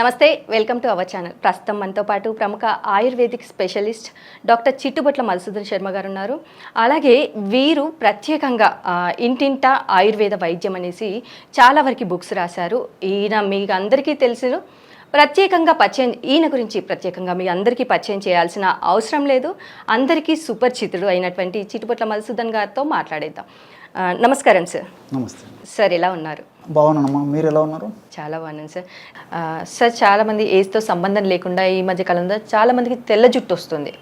నమస్తే welcome to our channel. ప్రస్తుతం మనతో పాటు ప్రముఖ ayurvedic specialist doctor Chittubotla Madhusudan Sharma garu ఉన్నారు. అలాగే వీరు ప్రత్యేకంగా ఇంటింట ఆయుర్వేద వైద్యం అనేసి చాలా వరకు బుక్స్ రాశారు. ఈయన మీకు అందరికీ తెలుసు ప్రత్యేకంగా పరిచయం ఈయన గురించి ప్రత్యేకంగా మీ అందరికీ పరిచయం చేయాల్సిన అవసరం లేదు. అందరికీ సుపరిచితుడు అయినటువంటి చిట్టుబొట్ల మధుసూదన్ గారితో మాట్లాడేద్దాం. నమస్కారం సార్. నమస్తే. సార్ ఎలా ఉన్నారు? బాగున్నానమ్మా. మీరు ఎలా ఉన్నారు? చాలా బాగున్నాను సార్. సార్ చాలామంది ఏజ్తో సంబంధం లేకుండా ఈ మధ్య కాలంలో చాలామందికి తెల్ల జుట్టు వస్తుంది.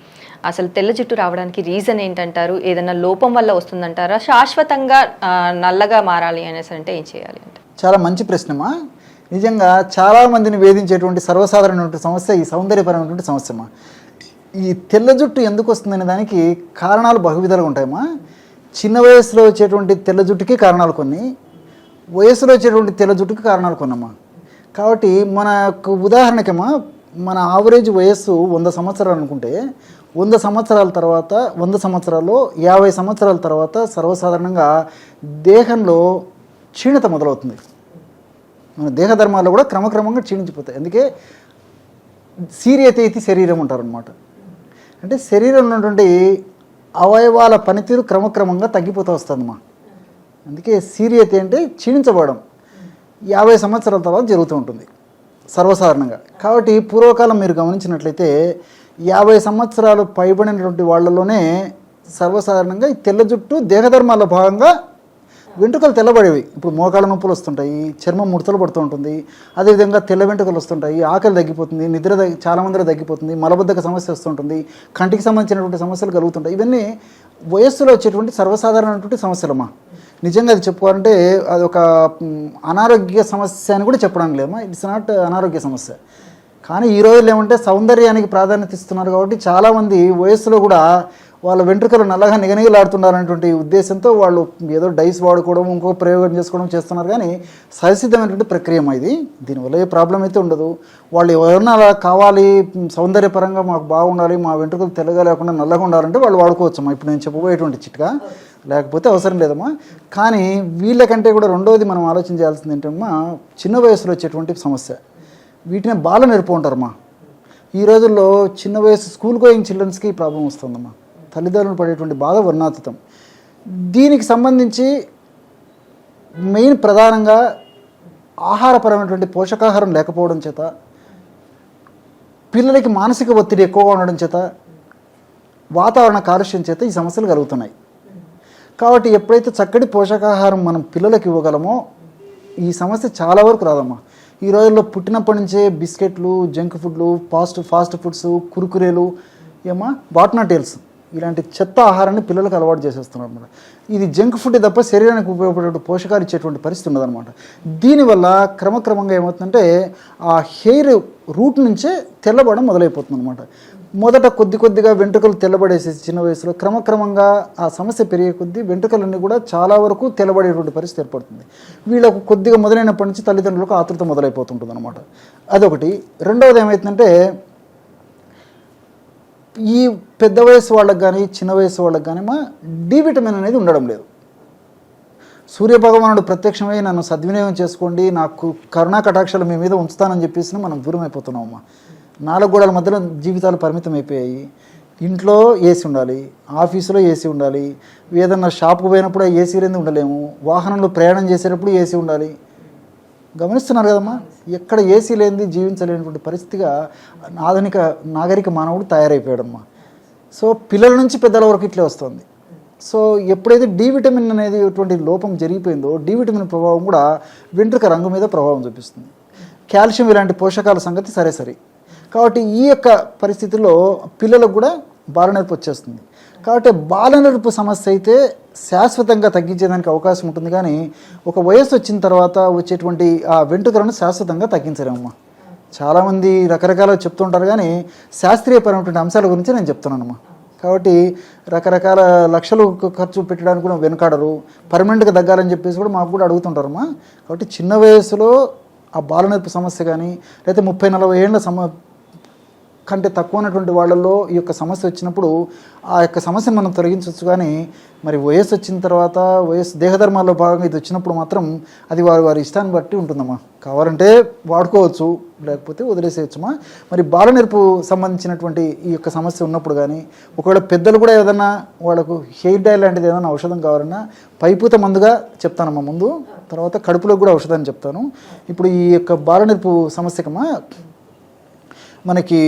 అసలు తెల్ల జుట్టు రావడానికి రీజన్ ఏంటంటారు? ఏదైనా లోపం వల్ల వస్తుందంటారా? శాశ్వతంగా నల్లగా మారాలి అనేసి అంటే ఏం చేయాలి అంటే చాలా మంచి ప్రశ్నమా నిజంగా చాలా మందిని వేధించేటువంటి సర్వసాధారణమైనటువంటి సమస్య ఈ సౌందర్యపరమైనటువంటి సమస్యమా ఈ తెల్ల జుట్టు ఎందుకు వస్తుందనే దానికి కారణాలు బహువిధాలుగా ఉంటాయమ్మా. చిన్న వయసులో వచ్చేటువంటి తెల్ల జుట్టుకి కారణాలు కొన్ని. వయసులో వచ్చేటువంటి తెల్ల జుట్టుకు కారణాలు కొన్నమ్మా. కాబట్టి మనకు ఉదాహరణకమ్మా మన ఆవరేజ్ వయస్సు వంద సంవత్సరాలు అనుకుంటే వంద సంవత్సరాల తర్వాత వంద సంవత్సరాల్లో యాభై సంవత్సరాల తర్వాత సర్వసాధారణంగా దేహంలో క్షీణత మొదలవుతుంది. మన దేహధర్మాల్లో కూడా క్రమక్రమంగా క్షీణించిపోతాయి. అందుకే సీరియతైతి శరీరం అంటారనమాట అంటే శరీరంలో ఉన్నటువంటి అవయవాల పనితీరు క్రమక్రమంగా తగ్గిపోతూ వస్తుందమ్మా. అందుకే సీరియతి అంటే క్షీణించబడడం. యాభై సంవత్సరాల తర్వాత జరుగుతూ ఉంటుంది సర్వసాధారణంగా. కాబట్టి పూర్వకాలం మీరు గమనించినట్లయితే యాభై సంవత్సరాలు పైబడినటువంటి వాళ్ళలోనే సర్వసాధారణంగా ఈ తెల్ల జుట్టు దేహధర్మాల భాగంగా వెంట్రుకలు తెల్లబడేవి. ఇప్పుడు మోకాళ్ళ నొప్పులు వస్తుంటాయి చర్మం ముడతలు పడుతూ ఉంటుంది అదేవిధంగా తెల్ల వెంట్రుకలు వస్తుంటాయి ఆకలి తగ్గిపోతుంది నిద్ర తగ్గి చాలా మందిలో తగ్గిపోతుంది మలబద్ధక సమస్య వస్తుంటుంది కంటికి సంబంధించినటువంటి సమస్యలు కలుగుతుంటాయి. ఇవన్నీ వయస్సులో వచ్చేటువంటి సర్వసాధారణమైనటువంటి సమస్యలమ్మా. నిజంగా అది చెప్పుకోవాలంటే అది ఒక అనారోగ్య సమస్య అని కూడా చెప్పడం లేమా ఇట్స్ నాట్ అనారోగ్య సమస్య. కానీ ఈ రోజుల్లో ఏమంటే సౌందర్యానికి ప్రాధాన్యత ఇస్తున్నారు కాబట్టి చాలామంది వయస్సులో కూడా వాళ్ళ వెంట్రుకలు నల్లగా నిగనిగలాడుతున్నారనేటువంటి ఉద్దేశంతో వాళ్ళు ఏదో డైస్ వాడుకోవడం ఇంకో ప్రయోగం చేసుకోవడం చేస్తున్నారు. కానీ సహసిద్ధమైనటువంటి ప్రక్రియ ఇది. దీనివల్ల ఏ ప్రాబ్లం అయితే ఉండదు. వాళ్ళు ఎవరన్నా అలా కావాలి సౌందర్యపరంగా మాకు బాగుండాలి మా వెంట్రుకలు తెల్లగా లేకుండా నల్లగా ఉండాలంటే వాళ్ళు వాడుకోవచ్చమ్మా. ఇప్పుడు నేను చెప్పబోయేటువంటి చిట్కా. లేకపోతే అవసరం లేదమ్మా. కానీ వీళ్ళకంటే కూడా రెండవది మనం ఆలోచన చేయాల్సింది ఏంటమ్మా చిన్న వయసులో వచ్చేటువంటి సమస్య. వీటిని బాల నేర్పు ఉంటారమ్మా ఈ రోజుల్లో చిన్న వయసు స్కూల్ గోయింగ్ చిల్డ్రన్స్కి ప్రాబ్లం వస్తుందమ్మా. తల్లిదండ్రులు పడేటువంటి బాధ వర్ణాతీతం. దీనికి సంబంధించి మెయిన్ ప్రధానంగా ఆహారపరమైనటువంటి పోషకాహారం లేకపోవడం చేత పిల్లలకి మానసిక ఒత్తిడి ఎక్కువగా ఉండడం చేత వాతావరణ కాలుష్యం చేత ఈ సమస్యలు కలుగుతున్నాయి. కాబట్టి ఎప్పుడైతే చక్కటి పోషకాహారం మనం పిల్లలకి ఇవ్వగలమో ఈ సమస్య చాలా వరకు రాదమ్మా. ఈ రోజుల్లో పుట్టినప్పటి నుంచే బిస్కెట్లు జంక్ ఫుడ్లు ఫాస్ట్ ఫాస్ట్ ఫుడ్స్ కురుకురేలు ఏమా బాట్నాటేల్స్ ఇలాంటి చెత్త ఆహారాన్ని పిల్లలకు అలవాటు చేసేస్తున్నారు అనమాట ఇది జంక్ ఫుడ్ తప్ప శరీరానికి ఉపయోగపడే పోషకాలు ఇచ్చేటువంటి పరిస్థితి ఉండదన్నమాట దీనివల్ల క్రమక్రమంగా ఏమవుతుందంటే ఆ హెయిర్ రూట్ నుంచే తెల్లబడడం మొదలైపోతుంది అనమాట మొదట కొద్ది కొద్దిగా వెంట్రుకలు తెల్లబడేసేసి చిన్న వయసులో క్రమక్రమంగా ఆ సమస్య పెరిగే కొద్దీ వెంట్రుకలన్నీ కూడా చాలా వరకు తెల్లబడేటువంటి పరిస్థితి ఏర్పడుతుంది. వీళ్ళకు కొద్దిగా మొదలైనప్పటి నుంచి తల్లిదండ్రులకు ఆతృత మొదలైపోతుంటుంది అనమాట అదొకటి. రెండవది ఏమవుతుందంటే ఈ పెద్ద వయసు వాళ్ళకి కానీ చిన్న వయసు వాళ్ళకి కానీ మా డి విటమిన్ అనేది ఉండడం లేదు. సూర్యభగవానుడు ప్రత్యక్షమై నన్ను సద్వినియోగం చేసుకోండి నాకు కరుణా కటాక్షాలు మీ మీద ఉంచుతానని చెప్పేసి మనం దూరం అయిపోతున్నామమ్మా. నాలుగు గోడల మధ్యలో జీవితాలు పరిమితం అయిపోయాయి. ఇంట్లో ఏసీ ఉండాలి ఆఫీసులో ఏసీ ఉండాలి ఏదన్నా షాప్కి పోయినప్పుడు ఏసీ లేని ఉండలేము వాహనంలో ప్రయాణం చేసేటప్పుడు ఏసీ ఉండాలి గమనిస్తున్నారు కదమ్మా. ఎక్కడ ఏసీ లేనిది జీవించలేనటువంటి పరిస్థితిగా ఆధునిక నాగరిక మానవుడు తయారైపోయాడమ్మా. సో పిల్లల నుంచి పెద్దల వరకు ఇట్లే వస్తుంది. సో ఎప్పుడైతే డి విటమిన్ అనేది ఇటువంటి లోపం జరిగిపోయిందో డి విటమిన్ ప్రభావం కూడా వెంట్రుక రంగు మీద ప్రభావం చూపిస్తుంది. కాల్షియం ఇలాంటి పోషకాల సంగతి సరే సరే. కాబట్టి ఈ యొక్క పరిస్థితిలో పిల్లలకు కూడా బాలనెరుపు వచ్చేస్తుంది. కాబట్టి బాలనెరుపు సమస్య అయితే శాశ్వతంగా తగ్గించేదానికి అవకాశం ఉంటుంది కానీ ఒక వయస్సు వచ్చిన తర్వాత వచ్చేటువంటి ఆ వెంట్రుకలను శాశ్వతంగా తగ్గించలేమమ్మా. చాలామంది రకరకాల చెప్తుంటారు కానీ శాస్త్రీయపరమైనటువంటి అంశాల గురించి నేను చెప్తున్నానమ్మా. కాబట్టి రకరకాల లక్షలు ఖర్చు పెట్టడానికి కూడా వెనకాడరు. పర్మనెంట్గా తగ్గాలని చెప్పేసి కూడా మాకు కూడా అడుగుతుంటారమ్మా. కాబట్టి చిన్న వయసులో ఆ బాలనొప్పి సమస్య కానీ లేకపోతే ముప్పై నలభై ఏళ్ళ సమ కంటే తక్కువ ఉన్నటువంటి వాళ్ళల్లో ఈ యొక్క సమస్య వచ్చినప్పుడు ఆ యొక్క సమస్యను మనం తొలగించవచ్చు. కానీ మరి వయస్సు వచ్చిన తర్వాత వయస్సు దేహధర్మాల్లో భాగంగా ఇది వచ్చినప్పుడు మాత్రం అది వారి వారి ఇష్టాన్ని బట్టి ఉంటుందమ్మా. కావాలంటే వాడుకోవచ్చు లేకపోతే వదిలేసేయచ్చుమా మరి బాల నేర్పు సంబంధించినటువంటి ఈ యొక్క సమస్య ఉన్నప్పుడు కానీ ఒకవేళ పెద్దలు కూడా ఏదన్నా వాళ్ళకు హెయిర్ డై లాంటిది ఏదైనా ఔషధం కావాలన్నా పైపూత మందుగా చెప్తానమ్మా ముందు. తర్వాత కడుపులోకి కూడా ఔషధాన్ని చెప్తాను. ఇప్పుడు ఈ యొక్క బాల నేర్పు సమస్యకమ్మా మనకి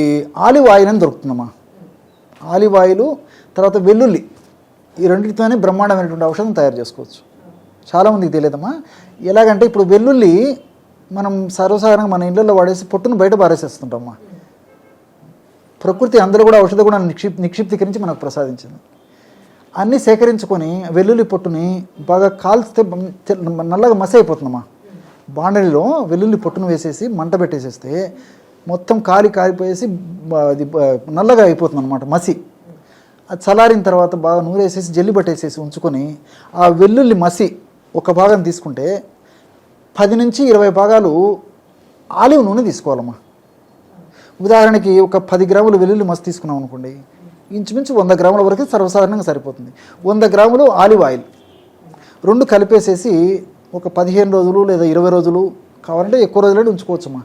ఆలివ్ ఆయిల్ అని దొరుకుతుందమ్మా. ఆలివ్ ఆయిల్ తర్వాత వెల్లుల్లి. ఈ రెండింటితోనే బ్రహ్మాండమైనటువంటి ఔషధం తయారు చేసుకోవచ్చు. చాలామందికి తెలియదమ్మా. ఎలాగంటే ఇప్పుడు వెల్లుల్లి మనం సర్వసాధారణంగా మన ఇళ్ళల్లో వాడేసి పొట్టును బయట పారేసేస్తుంటామ్మా ప్రకృతి అందరూ కూడా ఔషధ కూడా నిక్షిప్ నిక్షిప్తీకరించి మనకు ప్రసాదించింది. అన్నీ సేకరించుకొని వెల్లుల్లి పొట్టుని బాగా కాల్స్తే నల్లగా మసి అయిపోతుందమ్మా బాండలిలో వెల్లుల్లి పొట్టును వేసేసి మంట పెట్టేసేస్తే మొత్తం కాలి కాలిపోయేసి అది నల్లగా అయిపోతుంది అనమాట మసి. అది చల్లారిన తర్వాత బాగా నూరేసేసి జల్లి పట్టేసేసి ఉంచుకొని ఆ వెల్లుల్లి మసి ఒక భాగం తీసుకుంటే పది నుంచి ఇరవై భాగాలు ఆలివ్ నూనె తీసుకోవాలమ్మా. ఉదాహరణకి ఒక పది గ్రాములు వెల్లుల్లి మసి తీసుకున్నాం అనుకోండి ఇంచుమించు వంద గ్రాముల వరకు సర్వసాధారణంగా సరిపోతుంది. వంద గ్రాములు ఆలివ్ ఆయిల్. రెండు కలిపేసేసి ఒక పదిహేను రోజులు లేదా ఇరవై రోజులు కావాలంటే ఎక్కువ రోజులైనా ఉంచుకోవచ్చమ్మా.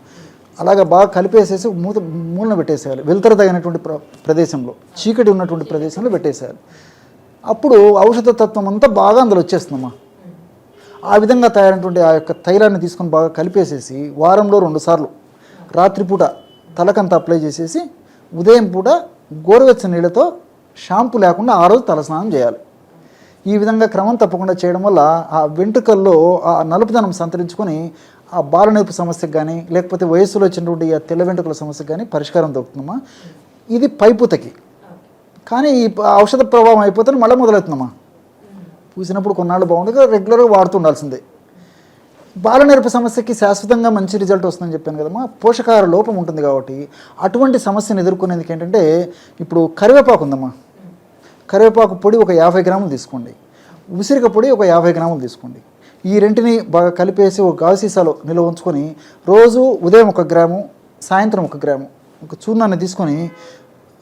అలాగా బాగా కలిపేసేసి మూత మూలన పెట్టేసేయాలి. వెలుతురు తగినటువంటి ప్ర ప్రదేశంలో చీకటి ఉన్నటువంటి ప్రదేశంలో పెట్టేసేయాలి. అప్పుడు ఔషధ తత్వం అంతా బాగా అందులో వచ్చేస్తుందమ్మా. ఆ విధంగా తయారైనటువంటి ఆ యొక్క తైలాన్ని తీసుకొని బాగా కలిపేసేసి వారంలో రెండుసార్లు రాత్రిపూట తలకంతా అప్లై చేసేసి ఉదయం పూట గోరువెచ్చని నీళ్ళతో షాంపూ లేకుండా ఆ రోజు తలస్నానం చేయాలి. ఈ విధంగా క్రమం తప్పకుండా చేయడం వల్ల ఆ వెంట్రుకల్లో ఆ నలుపుదనం సంతరించుకొని ఆ బాలనొప్పి సమస్యకు కానీ లేకపోతే వయస్సులో వచ్చినటువంటి ఆ తెల్ల వెంట్రుకల సమస్యకు కానీ పరిష్కారం దొరుకుతుందమ్మా. ఇది పైపుతకి. కానీ ఈ ఔషధ ప్రభావం అయిపోతే మళ్ళీ మొదలవుతుందమ్మా. పూసినప్పుడు కొన్నాళ్ళు బాగుండదు రెగ్యులర్గా వాడుతూ ఉండాల్సిందే. బాలనెరుపు సమస్యకి శాశ్వతంగా మంచి రిజల్ట్ వస్తుందని చెప్పాను కదమ్మా. పోషకాహార లోపం ఉంటుంది కాబట్టి అటువంటి సమస్యను ఎదుర్కొనేందుకు ఏంటంటే ఇప్పుడు కరివేపాకు ఉందమ్మా. కరివేపాకు పొడి ఒక యాభై గ్రాములు తీసుకోండి. ఉసిరిక పొడి ఒక యాభై గ్రాములు తీసుకోండి. ఈ రెంటిని బాగా కలిపేసి ఒక గాజు సీసాలో నిల్వ ఉంచుకొని రోజు ఉదయం ఒక గ్రాము సాయంత్రం ఒక గ్రాము ఒక చూర్ణాన్ని తీసుకొని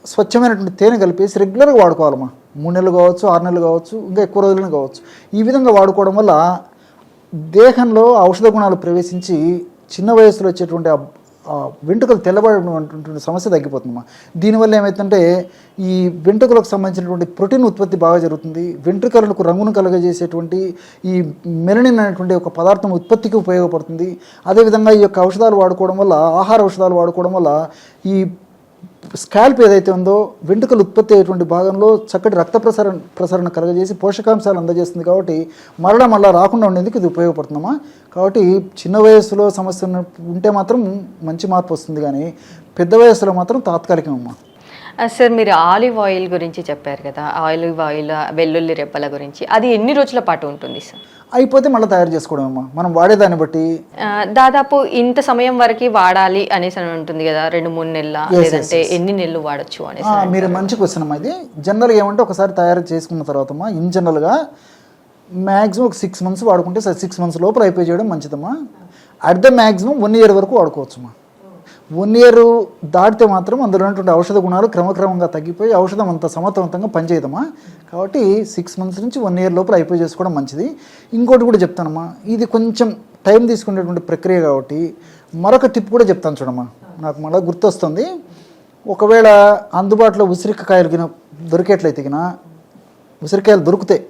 స్వచ్ఛమైనటువంటి తేనె కలిపేసి రెగ్యులర్గా వాడుకోవాలమ్మా. మూడు నెలలు కావచ్చు ఆరు నెలలు కావచ్చు ఇంకా ఎక్కువ రోజులను కావచ్చు. ఈ విధంగా వాడుకోవడం వల్ల దేహంలో ఔషధ గుణాలు ప్రవేశించి చిన్న వయసులో వచ్చేటువంటి ఆ వెంట్రుకలు తెల్లబడినటువంటి సమస్య తగ్గిపోతుందమ్మా. దీనివల్ల ఏమవుతుందంటే ఈ వెంట్రుకలకు సంబంధించినటువంటి ప్రోటీన్ ఉత్పత్తి బాగా జరుగుతుంది. వెంట్రుకలకు రంగును కలగజేసేటువంటి ఈ మెలనిన్ అనేటువంటి ఒక పదార్థం ఉత్పత్తికి ఉపయోగపడుతుంది. అదేవిధంగా ఈ యొక్క ఔషధాలు వాడుకోవడం వల్ల ఆహార ఔషధాలు వాడుకోవడం వల్ల ఈ స్కాల్ప్ ఏదైతే ఉందో వెంట్రుకలు ఉత్పత్తి అయ్యేటువంటి భాగంలో చక్కటి రక్త ప్రసరణ ప్రసరణ కలగజేసి పోషకాంశాలు అందజేస్తుంది కాబట్టి మరలా మళ్ళా రాకుండా ఉండేందుకు ఇది ఉపయోగపడుతుందమ్మా. కాబట్టి చిన్న వయస్సులో సమస్య ఉంటే మాత్రం మంచి మార్పు వస్తుంది కానీ పెద్ద వయస్సులో మాత్రం తాత్కాలికమమ్మా. ఆ, సార్ మీరు ఆలివ్ ఆయిల్ గురించి చెప్పారు కదా. ఆలివ్ ఆయిల్ వెల్లుల్లి రెప్పల గురించి. అది ఎన్ని రోజుల పాటు ఉంటుంది సార్? అయిపోతే మళ్ళీ తయారు చేసుకోవడం అమ్మా మనం వాడేదాన్ని బట్టి. దాదాపు ఇంత సమయం వరకు వాడాలి అనేసి అని ఉంటుంది కదా. రెండు మూడు నెలల లేదంటే ఎన్ని నెలలు వాడచ్చు అనేసి మీరు మంచి క్వశ్చన్ అమ్మా. ఇది జనరల్గా ఏమంటే ఒకసారి తయారు చేసుకున్న తర్వాత అమ్మా ఇన్ జనరల్గా మ్యాక్సిమం ఒక సిక్స్ మంత్స్ వాడుకుంటే సిక్స్ మంత్స్ లోపల అయిపోయి చేయడం మంచిదమ్మా. At the maximum one year వరకు వాడుకోవచ్చమ్మా వన్ ఇయర్ దాటితే మాత్రం అందులో ఉన్నటువంటి ఔషధ గుణాలు క్రమక్రమంగా తగ్గిపోయి ఔషధం అంత సమర్థవంతంగా పనిచేయదమ్మా. కాబట్టి సిక్స్ మంత్స్ నుంచి వన్ ఇయర్ లోపల అయిపోయి చేసుకోవడం మంచిది. ఇంకోటి కూడా చెప్తానమ్మా. ఇది కొంచెం టైం తీసుకునేటువంటి ప్రక్రియ కాబట్టి మరొక టిప్ కూడా చెప్తాను చూడమ్మా. నాకు మళ్ళీ గుర్తొస్తుంది. ఒకవేళ అందుబాటులో ఉసిరికాయలు గిన దొరికేట్లయితే గిన ఉసిరికాయలు దొరికితే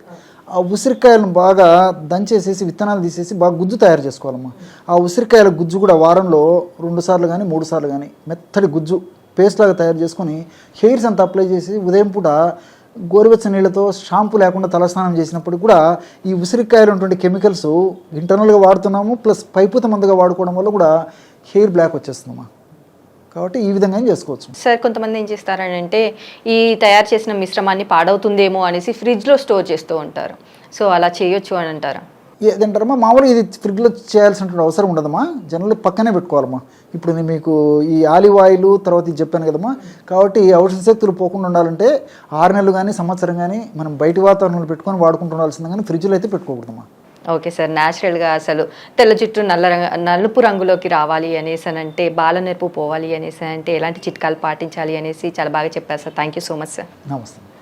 ఆ ఉసిరికాయలను బాగా దంచేసేసి విత్తనాలు తీసేసి బాగా గుజ్జు తయారు చేసుకోవాలమ్మా. ఆ ఉసిరికాయల గుజ్జు కూడా వారంలో రెండు సార్లు కానీ మూడు సార్లు కానీ మెత్తటి గుజ్జు పేస్ట్ లాగా తయారు చేసుకొని హెయిర్స్ అంతా అప్లై చేసి ఉదయం పూట గోరువెచ్చ నీళ్ళతో షాంపూ లేకుండా తలస్నానం చేసినప్పుడు కూడా ఈ ఉసిరికాయలు ఉన్నటువంటి కెమికల్స్ ఇంటర్నల్గా వాడుతున్నాము ప్లస్ పైపుత మందుగా వాడుకోవడం వల్ల కూడా హెయిర్ బ్లాక్ వచ్చేస్తుందమ్మా. కాబట్టి ఈ విధంగా చేసుకోవచ్చు? సార్ కొంతమంది ఏం చేస్తారని అంటే ఈ తయారు చేసిన మిశ్రమాన్ని పాడవుతుందేమో అనేసి ఫ్రిడ్జ్లో స్టోర్ చేస్తూ ఉంటారు. సో అలా చేయొచ్చు అని అంటారా? ఏదంటారమ్మా మామూలుగా ఇది ఫ్రిడ్జ్లో చేయాల్సినటువంటి అవసరం ఉండదమ్మా. జనరల్ పక్కనే పెట్టుకోవాలమ్మా. ఇప్పుడు నేను మీకు ఈ ఆలివ్ ఆయిల్ తర్వాత ఇది చెప్పాను కదమ్మా. కాబట్టి ఈ ఔషధ శక్తులు పోకుండా ఉండాలంటే ఆరు నెలలు కానీ సంవత్సరం కానీ మనం బయట వాతావరణంలో పెట్టుకొని వాడుకుంటూ ఉండాల్సింది కానీ ఫ్రిడ్జ్లో అయితే పెట్టుకోకూడదమ్మా. ఓకే సార్ న్యాచురల్గా అసలు తెల్ల జుట్టు నల్ల రంగు నలుపు రంగులోకి రావాలి అనేసి అంటే బాల నెరుపు పోవాలి అనేసి అంటే ఎలాంటి చిట్కాలు పాటించాలి అనేసి చాలా బాగా చెప్పారు sir. Thank you so much sir నమస్తే.